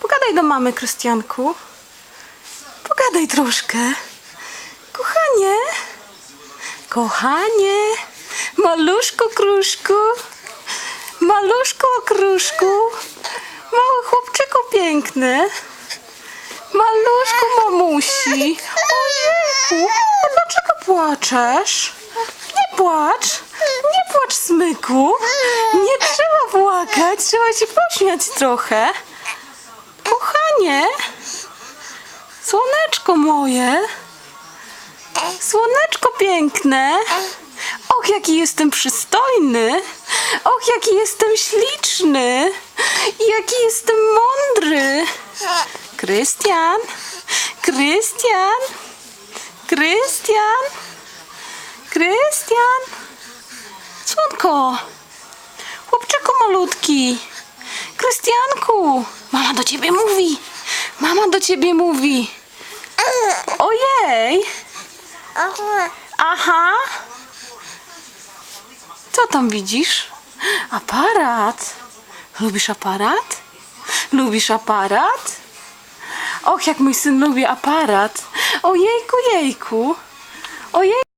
Pogadaj do mamy, Krystianku. Pogadaj troszkę. Kochanie. Kochanie. Maluszko kruszku. Maluszko okruszku. Mały chłopczyku piękny. Maluszku mamusi. Ojejku, a dlaczego płaczesz? Nie płacz. Nie płacz, smyku. Nie trzeba płakać, trzeba się pośmiać trochę. Kochanie. Słoneczko moje. Słoneczko piękne. Och, jaki jestem przystojny. Och, jaki jestem śliczny. Jaki jestem mądry. Krystian. Krystian. Krystian. Krystian. Słonko. Chłopczyku malutki. Krystianku. Mama do ciebie mówi. Mama do ciebie mówi. Ojej. Aha. Co tam widzisz? Aparat. Lubisz aparat? Lubisz aparat? Och, jak mój syn lubi aparat. Ojejku, jejku. Ojej.